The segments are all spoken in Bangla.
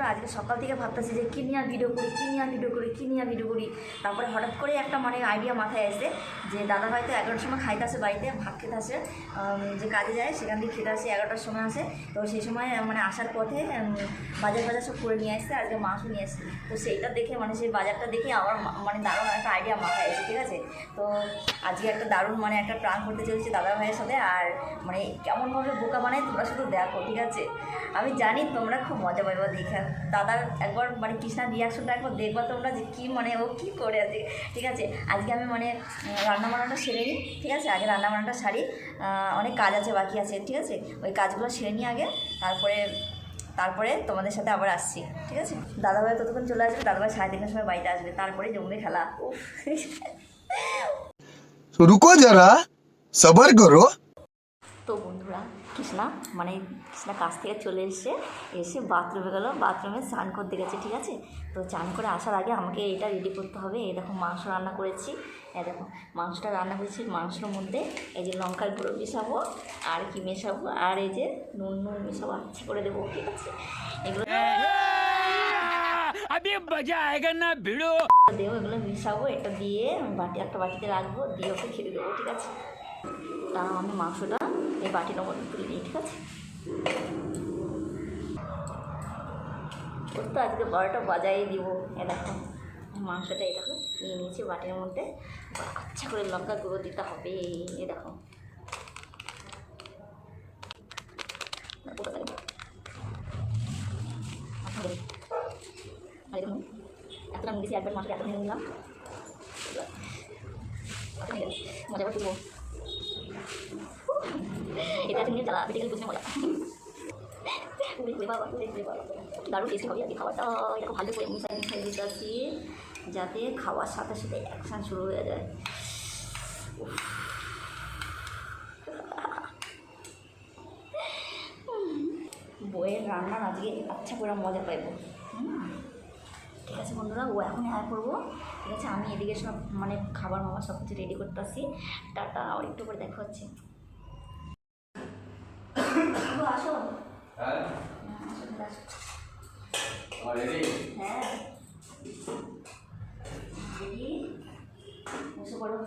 বন্ধুরা আজকে সকাল থেকে ভাবতেছি যে কী নিয়ে ভিডিও করি, কী নিয়ে ভিডিও করি, কী নিয়ে ভিডিও করি। তারপরে হঠাৎ করে একটা মানে আইডিয়া মাথায় আসে যে দাদা হয়তো এগারোটার সময় খাইতে আসে বাড়িতে, ভাত খেতে আসে যে কাজে যায় সেখান থেকে খেতে আসে, এগারোটার সময় আসে। তো সেই সময় মানে আসার পথে বাজার বাজার সব করে নিয়ে আসছে, আজকে মাংস নিয়ে আসছে। তো সেইটা দেখে মানে সেই বাজারটা দেখে আমার মানে দারুণ একটা আইডিয়া মাথায় এসে ঠিক আছে? তো আজকে একটা দারুণ মানে একটা প্রাণ করতে চলেছে দাদা ভাইয়ের সাথে, আর মানে কেমনভাবে বোকা বানায় তোমরা শুধু দেখো, ঠিক আছে? আমি জানি তোমরা খুব মজা পাইবা দেখে। দাদার একবার মানে কৃষ্ণার রিয়াকশনটা একবার দেখব তোমরা যে কী মানে ও কী করে আছে। ঠিক আছে? আজকে আমি মানে রান্না বান্নাটা সেরে নিই ঠিক আছে? আগে রান্না বান্নাটা সারি অনেক কাজ আছে বাকি আছে ঠিক আছে? ওই কাজগুলো সেরে নিই আগে তারপরে তারপরে তোমাদের সাথে আবার আসছি ঠিক আছে? দাদাভাই ততক্ষণ চলে আসবে দাদাভাই সাড়ে তিনটার সময় বাড়িতে আসবে তারপরে জমবে খেলা। রুকো যারা সবার করো। তো বন্ধুরা কৃষ্ণা মানে কৃষ্ণা কাছ থেকে চলে এসে এসে বাথরুমে গেলো বাথরুমে স্নান করতে গেছে ঠিক আছে তো চান করে আসার আগে আমাকে এটা রেডি করতে হবে এই দেখো মাংস রান্না করেছি এই দেখো মাংসটা রান্না করেছি মাংসের মধ্যে এই যে লঙ্কার গুঁড়ো মেশাবো আর কি মেশাবো আর এই যে নুন নুন মেশাবো আচ্ছা করে দেবো ঠিক আছে এগুলো अभी मजा आएगा ना भिड़ो দেবো এগুলো মিশাবো এটা দিয়ে আমি বাটি একটা বাটিতে রাখবো দিয়ে ওকে খেতে দেবো ঠিক আছে তা আমি মাংসটা এই বাটির মধ্যে তুলে নিই ঠিক আছে ওর তো আজকে বারোটা বাজাই দিব এ দেখো মাংসটা এই দেখো নিয়ে নিয়েছি বাটির মধ্যে আচ্ছা করে লঙ্কা গুঁড়ো দিতে হবে এ দেখো? আচ্ছা, এতটা নিয়েছি একবার মাংসটা এত নিয়ে নিলাম। মজা করে তুলবো এটা তুমি পেটে গেলে বুঝতে মজা। দারুণ টেস্টি হবে আজকে খাবারটা এরকম ভালো করে মিশাই মিশাই দিতে আসি যাতে খাওয়ার সাথে সাথে অ্যাকশান শুরু হয়ে যায়। বইয়ের রান্নার আজকে আচ্ছা করে মজা পাইব। ঠিক আছে বন্ধুরা, ও এখন আয় করব। ঠিক আছে, আমি এদিকে সব মানে খাবার মাবার সব কিছু রেডি করতে আসি টাটা আর একটু করে দেখা হচ্ছে। আসো হ্যাঁ? চলে হ্যাঁ। দিদি বসে পড়ো।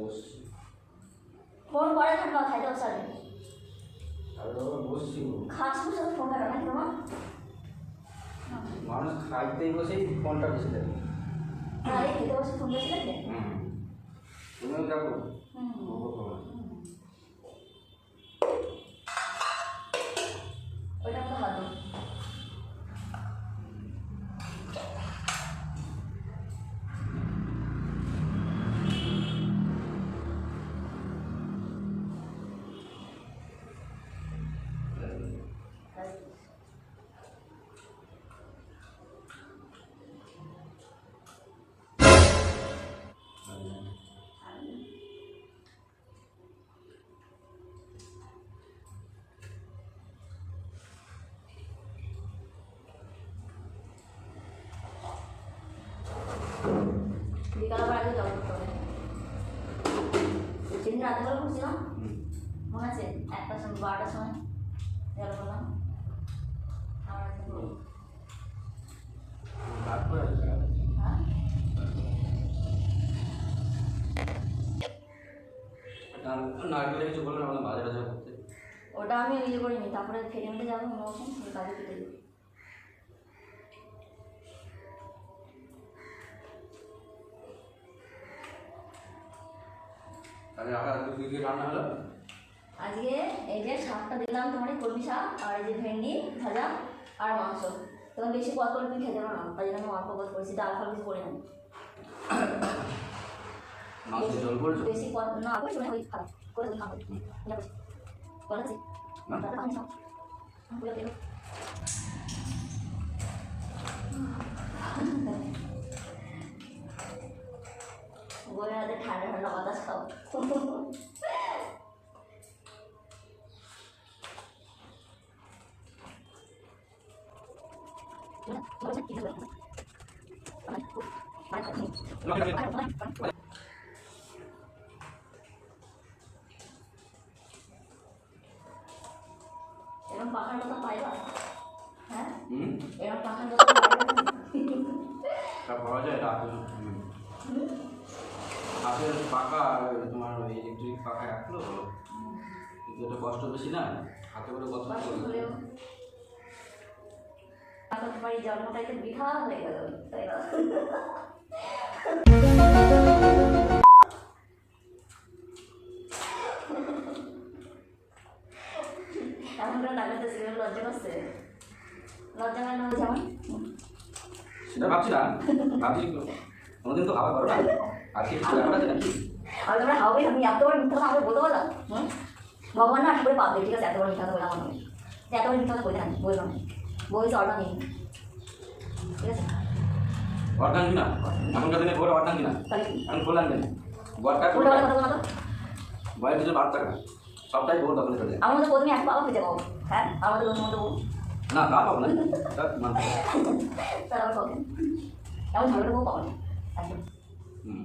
বসছি। ফোন করে থাকবা খাইতে বসাবে আর খাস বসে ফোন কাটো নাকি তোমার মানুষ খাইতেই বসেই ফোনটা বেশি দেবে না খেতে বসে ফোন বেশি লাগবে হুম। তুমিও যাব? হুম। রাত্রেবেলা করছিলাম মনে আছে? একটার সময় বারোটার সময় জল করলাম। হ্যাঁ? ওটা আমি ইয়ে করিনি তারপরে ফেটে মেটে যাব মৌসুম সেই কাজে ফেটে যাব। রান্না হলো? আজকে এই যে শাকটা দিলাম তোমার কলমি শাক আর এই যে ভেন্ডি ভাজা আর মাংস। তোমার বেশি পদ করে তুমি খেতে পারো না তাই জন্য অল্প পদ করেছি ডাল ফাল কিছু করে নেন করছ? বেশি পদ না করে খারাপ করে খাব। বলা আছে ঠান্ডা ঠান্ডা বাতাস খাও। এরকম আর তোমার ইলেকট্রিক পাখা রাখল কষ্ট বেশি না হাতে করে কষ্ট করতে পারি জন্মটাই তো বৃথা হয়ে গেল তাই না? করে লাগাতে সিরিয়াল লজ্জা করছে। লজ্জা না যেমন সেটা ভাবছি না ভাবছি কোনোদিন তো খাওয়া করো না। আর কি কিছু ব্যাপার আছে নাকি? আর তোমরা হাওবে আমি এত বড় মিথ্যা কথা আমাকে বলতে পারলাম ভগবান না করে পাবে ঠিক আছে? এত বড় মিথ্যা কথা বললাম আমি। এত বড় মিথ্যা কথা বলতে থাকি না অর্ডার নেই ঠিক আছে? অর্গান কিনা? এখনকার দিনে ভোর অর্গান কিনা? তাহলে কি? এখন খোলান নেই উল্টো পাল্টা কথা বলো না তো। বয়ের কিছু বাদ থাকে সবটাই ভোর দখলে চলে আমার মধ্যে প্রথমে এক বাবা খুঁজে পাবো হ্যাঁ? আমাদের মতো বউ? না তা পাবো না। তা মানতে হবে। তার আবার পাবেন এমন ঝগড়া বউ পাবো না। হুম।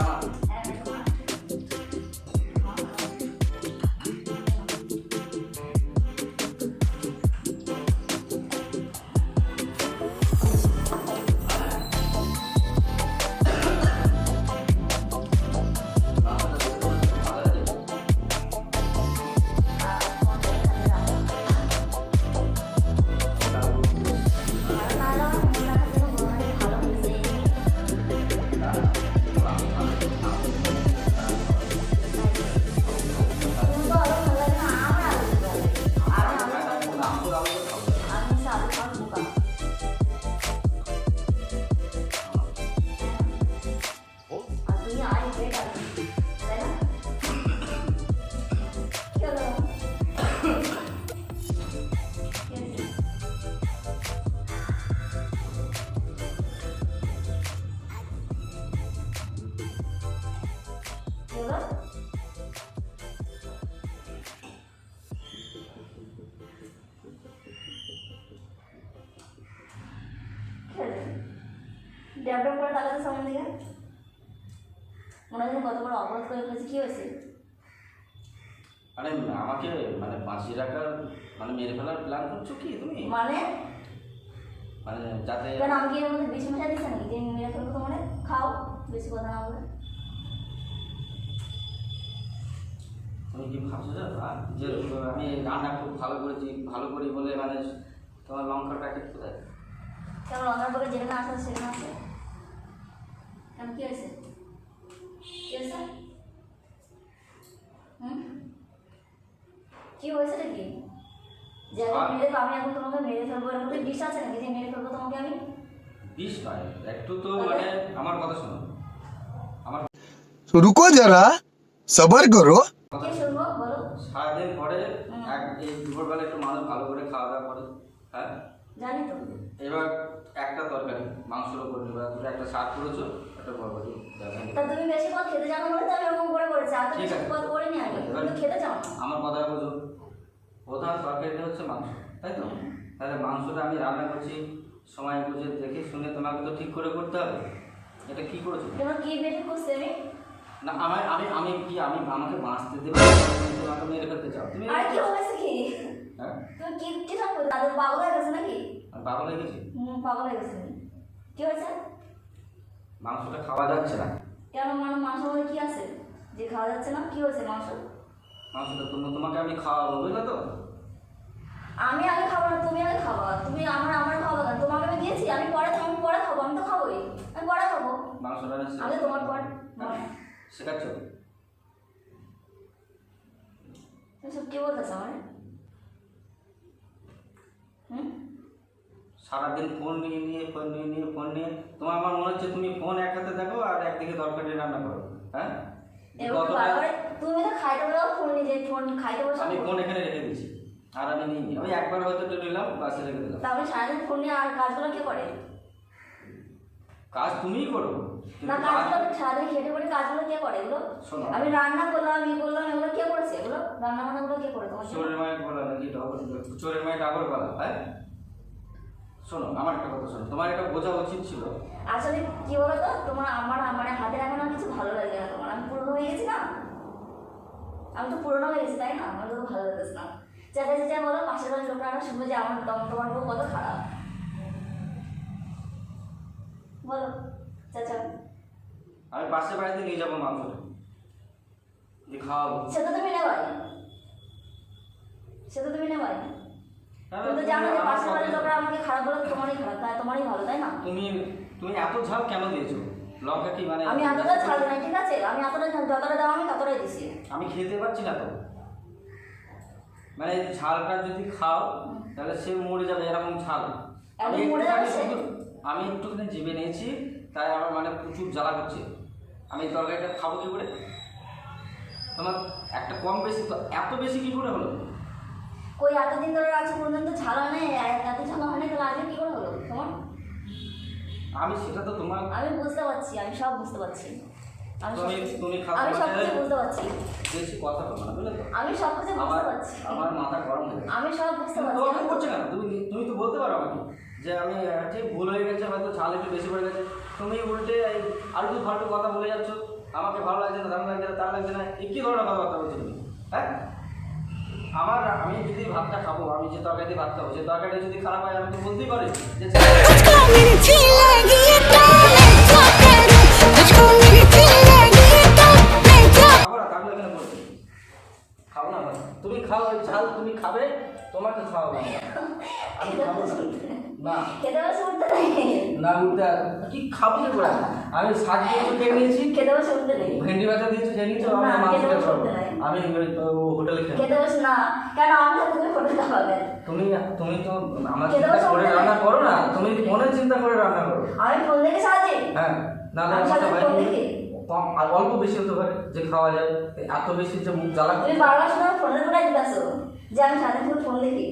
আমার ডেভেলপ করে তাকাতে সামনে দিকে। মনে হয় কত বড় অপরাধ করে ফেলেছে কি হয়েছে? আরে আমাকে মানে বাঁচিয়ে রাখার মানে মেরে ফেলার প্ল্যান করছ কি তুমি? মানে? মানে যাতে কেন আমি কি এর মধ্যে বেশি মজা দিচ্ছি নাকি? যে মেরে ফেলব তোমার খাও বেশি কথা না বলে। তুমি কি ভাবছ যে আমি রান্না খুব ভালো করেছি ভালো করি বলে মানে তোমার লঙ্কার প্যাকেট কোথায়? কেন রঙের পরে যেখানে আসা সেখানে আসে কেন কি হয়েছে কি হয়েছে কি হয়েছে নাকি যে আমি আমি এখন তোমাকে মেরে ফেলব এর মধ্যে বিষ আছে নাকি? যে মেরে ফেলব তোমাকে আমি? বিষ নয় একটু তো মানে আমার কথা শোনো। আমার রুকো যারা সবার করো। সারাদিন পরে দুপুরবেলা একটু মানুষ ভালো করে খাওয়া দাওয়া করে হ্যাঁ? জানি তো। এবার মাংসের উপর এবার তুমি একটা শাক করেছ একটা বরবটি তা তুমি বেশি পথ খেতে জানো বলে তো আমি এরকম করে করেছি আর তুমি বেশি। পথ করিনি আগে এবার- তুমি খেতে চাও আমার কথা বোঝো। প্রধান তরকারিটা হচ্ছে মাংস তাই তো? তাহলে মাংসটা আমি রান্না করছি সময় বুঝে দেখে শুনে তোমাকে তো ঠিক করে করতে হবে। এটা কি করেছ? তোমার কি বেশি খুঁজছে আমি না আমার আমি আমি কি আমি আমাকে বাঁচতে দেবো তুমি তোমাকে মেরে ফেলতে চাও। তুমি আর কি হয়েছে কি? হ্যাঁ? তুমি কি কি সব করছ তাদের পাগল হয়ে গেছে নাকি? আমি পাগল হয়ে গেছে? হুম পাগল হয়ে গেছে। কি হয়েছে? মাংসটা খাওয়া যাচ্ছে না। কেন মানে মাংস মধ্যে কি আছে? যে খাওয়া যাচ্ছে না কি হয়েছে মাংস? মাংসটা তুমি তোমাকে আমি খাওয়াবো বুঝলে তো? আমি আগে খাব না তুমি আগে খাব। তুমি আমার আমার খাব না তোমাকে আমি দিয়েছি আমি পরে আমি পরে খাব আমি তো খাবোই। আমি পরে খাব। মাংসটা আমি আমি তোমার পর হ্যাঁ, শেখাচ্ছ? তুমি সব কি বলতেছো আমার হুম? সারাদিন ফোন নিয়ে নিয়ে ফোন নিয়ে নিয়ে ফোন নিয়ে। তোমার আমার মনে হচ্ছে তুমি ফোন এক হাতে দেখো আর একদিকে তরকারি রান্না করো হ্যাঁ? তুমি তো খাইতে বলো ফোন নিজে ফোন খাইতে বসে। আমি ফোন এখানে রেখে দিয়েছি আর আমি নিই। আমি একবার হয়তো একটু নিলাম বাসে রেখে দিলাম। তারপরে সারাদিন ফোন নিয়ে আর কাজগুলো কে করে? কাজ তুমিই করো। না কাজগুলো কাজ- সারাদিন খেটে করে কাজগুলো কে করে এগুলো। আমি রান্না করলাম ই করলাম এগুলো কে করেছে? এগুলো? রান্না বান্নাগুলো কে করে তোমার চোরের মায়ের বলা নাকি? ডবল চোরের মায়ের ডাবল বলা হ্যাঁ? শোনো আমার একটা কথা শোনো তোমার এটা বোঝা উচিত ছিল। আসলে কি বলতো তোমার আমার আমার হাতের এখন আর কিছু ভালো লাগে না তোমার। আমি পুরনো হয়ে গেছি না? আমি তো পুরনো হয়ে গেছি তাই না? আমার তো ভালো লাগতেছে না। চেঁচা চেঁচা বলো পাশের বাড়ির লোকরা আরও শুনবে যে আমার তোমার বউ কত খারাপ। বলো চাচা। আমি পাশের বাড়িতে নিয়ে যাব মাংস। খাওয়াবো। সে তো তুমি নেবাই। সে তো তুমি নেবাই। তুমি তো জানো যে পাশের বাড়ির লোকরা আমাকে খারাপ বলে তোমারই খারাপ তাই তোমারই ভালো তাই না? তুমি তুমি এত ঝাল কেন দিয়েছ? লঙ্কা কি মানে আমি এতটা ছাড় নাই ঠিক আছে? আমি এতটা ঝাল যতটা দাও আমি ততটাই দিছি। আমি খেতে পারছি না তো। মানে ঝালটা যদি খাও তাহলে সে মরে যাবে এরকম ঝাল। আমি একটুখানি জিভে নিয়েছি তাই আমার মানে প্রচুর জ্বালা করছে। আমি তরকারিটা খাব কি করে? তোমার একটা কম বেশি তো এত বেশি কি করে হলো? কই এতদিন ধরে আছে কোনদিন তো ছাড়া নেই এত ঝাল হয় না তাহলে আজকে কি করে হলো? তোমার? আমি সেটা তো তোমার আমি বুঝতে পারছি আমি সব বুঝতে পারছি। আমি সব তুমি- কিছু- তুমি সব কিছু বুঝতে পারছি। বেশি কথা বলো না বুঝলে তো? আমি সব কিছু বুঝতে পারছি। আমার মাথা গরম হয়ে আমি সব বুঝতে তুমি পারছি। তোমাকে করছে কেন? তুমি তুমি তো বলতে পারো আমাকে যে আমি ঠিক ভুল হয়ে গেছে হয়তো ঝাল একটু বেশি পড়ে গেছে। তুমি উল্টে এই আলতু ফালতু কথা বলে যাচ্ছ। আমাকে ভালো লাগছে না দাম লাগছে না তার লাগছে না। এই কী ধরনের কথাবার্তা বলছো তুমি? হ্যাঁ? আমার, আমি যদি ভাতটা খাব, আমি যে তরকারি ভাত খাব, যে তরকারিটা যদি খারাপ হয়, আমি তো বলতেই পারি যে খাওয়াবো। আমি খাব না না উঠতে নেই না উল্টা কি খাব কি করে আমি শাক দিয়েছি খেয়ে নিয়েছি খেতে বসে উঠতে নেই ভেন্ডি ভাজা দিয়েছি খেয়ে নিয়েছি আমি মাছ খেয়ে খাব আমি হোটেলে খেয়ে খেতে বসে না কেন আমার তুমি হোটেল তুমি তুমি তো আমার চিন্তা করে রান্না করো না তুমি ফোনের চিন্তা করে রান্না করো আমি ফোন দেখে সাহায্যে হ্যাঁ না না আমি ফোন দেখি। কম আর অল্প বেশি হতে পারে যে খাওয়া যায়। এত বেশি যে মুখ জ্বালা তুমি বারবার সময় ফোনের ফোটাই দিতে যে আমি সারাদিন ফোন দেখি।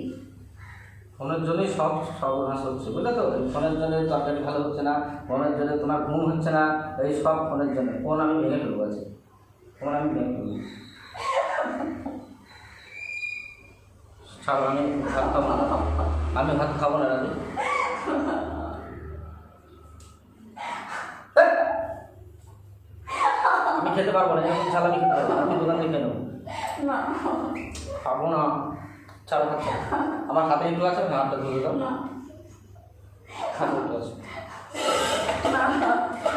ফোনের জন্যই সব সর্বনাশ হচ্ছে বুঝলে তো? ফোনের জন্য তরকারি ভালো হচ্ছে না ফোনের জন্য তোমার ঘুম হচ্ছে না এই সব ফোনের জন্য। ফোন আমি ভেঙে ফেলব আছে ফোন আমি ভেঙে ফেলব আমি ভাত খাব না। আমি ভাত খাব না রাজি আমি খেতে পারবো না এরকম ঝাল আমি খেতে পারবো না। আমি দোকান থেকে নেবো না খাবো না ছাড়ো হাত ছাড়ো। আমার হাতে একটু আছে আমি হাতটা ধরে দাও না হাতে একটু আছে না না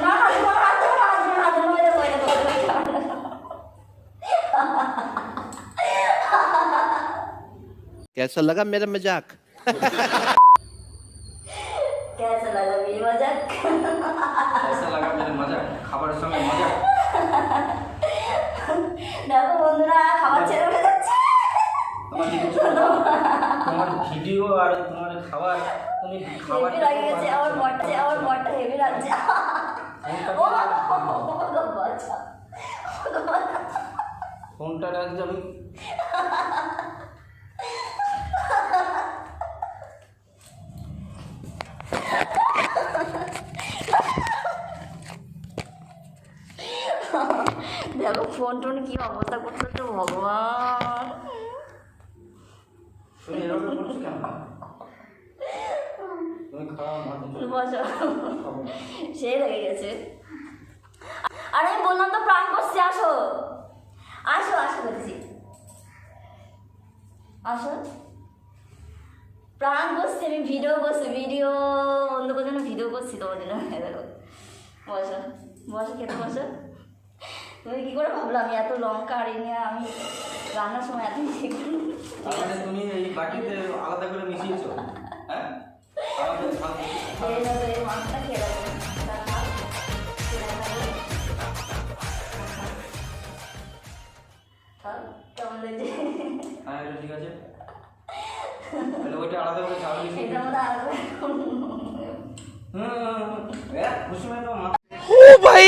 না তোমার হাত ধরো না হাত ধরো হাত ধরো মেরে পয়লা পয়লা कैसा लगा मेरा मजाक कैसा लगा मेरी मजाक ऐसा लगा मेरे मजा খাবারের সঙ্গে মজা দেখো বন্ধুরা খাবার ছেড়ে উঠে যাচ্ছে তোমার ভিডিও আর তোমার খাবার তুমি খাবার লাগে গেছে আমার বটটা আমার বটটা হেভি লাগছে ও বাচ্চা ফোনটা রাখছি আমি দেখো ফোন টোন কি অবস্থা ভগবান। করছ কেন? তুমি খাওয়া বসো। খাব। না। লেগে গেছে। আরে আমি বললাম তো প্রাণ করছি আসো। আসো আসো বলছি। আসো। প্রাণ করছি আমি ভিডিও করছি ভিডিও। অন্য কোনো ভিডিও করছি তোমার জন্য। দেখো। বসো। বসো খেতে বসো। তুমি কী করে ভাবলাম? এত লঙ্কা আর এনে আমি রান্নার সময় এত তুমি এই বাটিতে আলাদা করে মিশিয়েছো হ্যাঁ? হ্যাঁ ঠিক আছে। ওইটা আলাদা করে ঝাল হুম ও ভাই!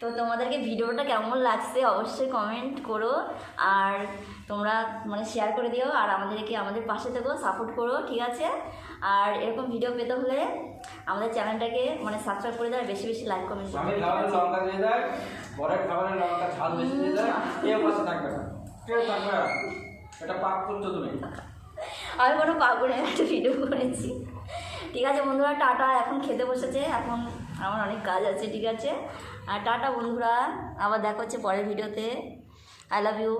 তো তোমাদেরকে ভিডিওটা কেমন লাগছে অবশ্যই কমেন্ট করো আর তোমরা মানে শেয়ার করে দিও আর আমাদেরকে আমাদের পাশে থেকো সাপোর্ট করো ঠিক আছে? আর এরকম ভিডিও পেতে হলে আমাদের চ্যানেলটাকে মানে সাবস্ক্রাইব করে দেওয়ার বেশি বেশি লাইক কমেন্ট আমি না। কোনো পাগলে একটা ভিডিও করেছি। ঠিক আছে বন্ধুরা টাটা। এখন খেতে বসেছে এখন আমার অনেক কাজ আছে, ঠিক আছে? আর টাটা বন্ধুরা, আবার দেখা হচ্ছে পরের ভিডিওতে। I love you